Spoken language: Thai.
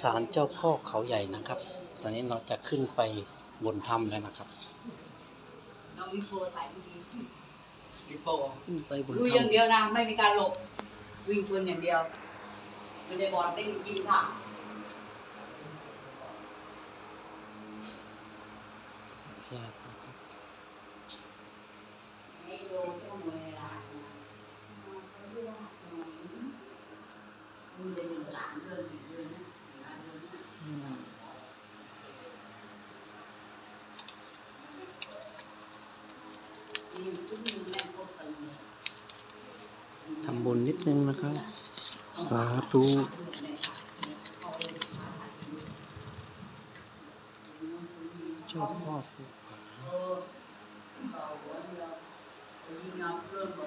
ศาลเจ้าพ่อเขาใหญ่นะครับ ตอนนี้เราจะขึ้นไปบนถ้ำแล้วนะครับน้องวิโฟถ่ายดีลิปโป้ขึ้นไปบนลุยอย่างถ้ำเดียวนะ ไม่มีการหลบ วิ่งชนอย่างเดียวไม่ได้บอลเต้นยิงค่ะให้โดนต้องมือละมันจะยิงหลานเดินอีกเดินนะหลานเดินนะยิงขึ้นยิงแม่งพวกกันเลย ทำ บนนิดนึงนะครับ สาธุเจ้าพ่อภูผาเออเบาหัวเรายิงเอาเริ่มแบ